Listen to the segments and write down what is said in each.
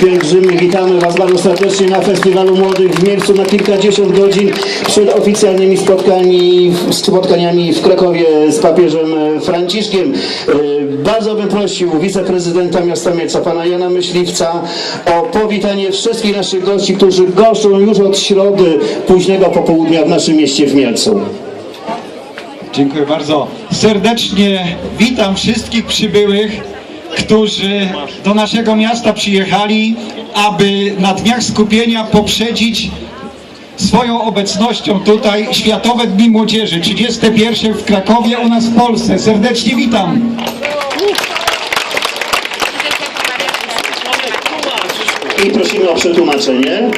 Pielgrzymi, witamy Was bardzo serdecznie na Festiwalu Młodych w Mielcu na kilkadziesiąt godzin przed oficjalnymi spotkaniami, spotkaniami w Krakowie z papieżem Franciszkiem. E, Bardzo bym prosił wiceprezydenta miasta Mielca, pana Jana Myśliwca, o powitanie wszystkich naszych gości, którzy goszczą już od środy późnego popołudnia w naszym mieście w Mielcu. Dziękuję bardzo. Serdecznie witam wszystkich przybyłych, którzy do naszego miasta przyjechali, aby na dniach skupienia poprzedzić swoją obecnością tutaj Światowe Dni Młodzieży, 31 w Krakowie, u nas w Polsce. Serdecznie witam. I prosimy o przetłumaczenie.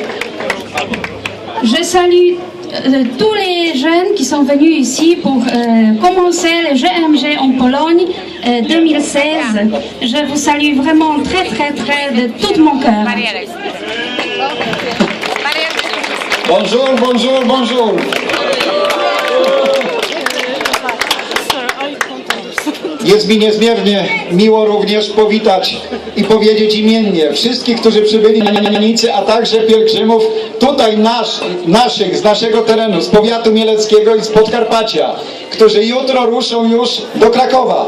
Je salue euh, tous les jeunes qui sont venus ici pour euh, commencer le GMG en Pologne euh, 2016. Je vous salue vraiment très très très de tout mon cœur. Bonjour, bonjour, bonjour. Jest mi niezmiernie miło również powitać i powiedzieć imiennie wszystkich, którzy przybyli na Nianicy, a także pielgrzymów tutaj nasz, naszych, z naszego terenu, z powiatu mieleckiego i z Podkarpacia, którzy jutro ruszą już do Krakowa.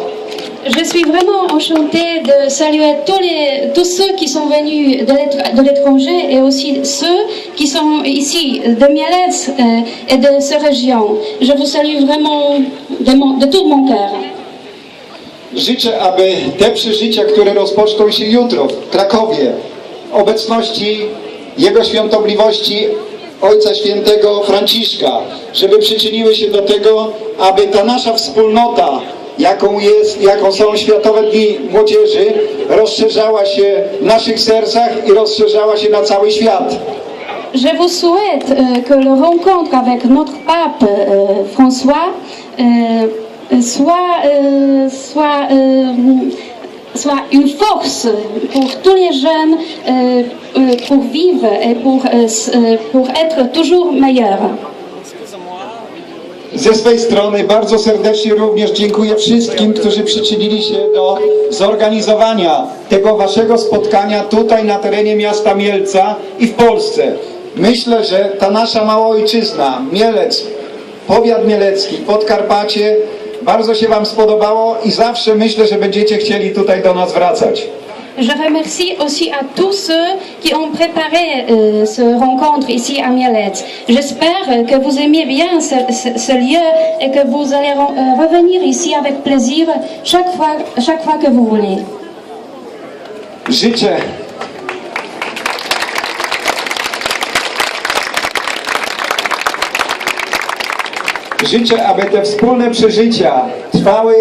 Je suis vraiment enchantée de saluer tous, les, tous ceux qui sont venus de l'étranger et aussi ceux qui sont ici de Mielec euh, et de cette région. Je vous salue vraiment de, mon- de tout mon cœur. Życzę, aby te przeżycia, które rozpoczną się jutro w Krakowie, obecności Jego Świątobliwości Ojca Świętego Franciszka, żeby przyczyniły się do tego, aby ta nasza wspólnota, jaką, jest, jaką są Światowe Dni Młodzieży, rozszerzała się w naszych sercach i rozszerzała się na cały świat. Je vous souhaite euh, que le rencontre avec notre pape euh, François euh, soit, euh, soit, euh, soit une force pour tous les jeunes euh, pour vivre et pour, euh, pour être toujours. Ze swej strony bardzo serdecznie również dziękuję wszystkim, którzy przyczynili się do zorganizowania tego waszego spotkania tutaj na terenie miasta Mielca i w Polsce. Myślę, że ta nasza mała ojczyzna, Mielec, powiat mielecki, Podkarpacie, bardzo się wam spodobało i zawsze myślę, że będziecie chcieli tutaj do nas wracać. Je remercie aussi à tous ceux qui ont préparé euh, ce rencontre ici à Mielec. J'espère que vous aimez bien ce, ce- ce lieu et que vous allez re- euh, revenir ici avec plaisir chaque fois, chaque fois que vous voulez. Życzę Życzę, aby te wspólne przeżycia trwały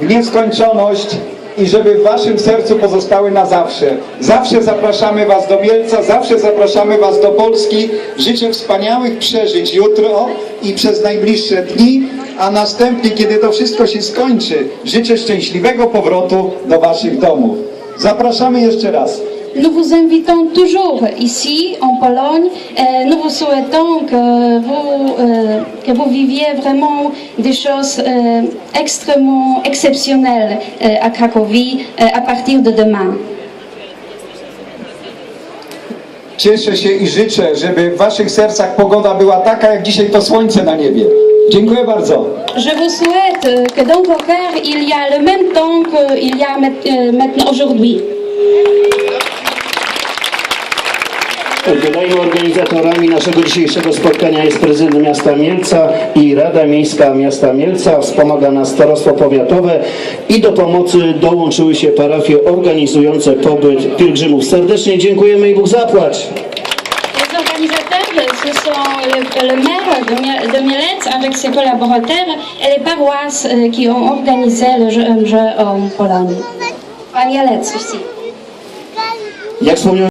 w nieskończoność i żeby w waszym sercu pozostały na zawsze. Zawsze zapraszamy was do Mielca, zawsze zapraszamy was do Polski. Życzę wspaniałych przeżyć jutro i przez najbliższe dni, a następnie, kiedy to wszystko się skończy, życzę szczęśliwego powrotu do waszych domów. Zapraszamy jeszcze raz. Nous vous invitons toujours ici en Pologne et nous vous souhaitons que vous, euh, que vous viviez vraiment des choses euh, extrêmement exceptionnelles euh, à Cracovie euh, à partir de demain. Cieszę się i życzę, żeby w waszych sercach pogoda była taka, jak dzisiaj to słońce na niebie. Dziękuję bardzo. Je vous souhaite que dans vos cœurs, il y a le même temps qu'il y a euh, maintenant aujourd'hui. Dodajmy, organizatorami naszego dzisiejszego spotkania jest prezydent miasta Mielca i Rada Miejska miasta Mielca. Wspomaga nas starostwo powiatowe i do pomocy dołączyły się parafie organizujące pobyt pielgrzymów. Serdecznie dziękujemy i Bóg zapłać. Ce sont le, le maire de, Mie- de Mielec avec ses collaborateurs et les paroisses euh, qui ont organisé le jeu, jeu en Pologne. À Mielec aussi.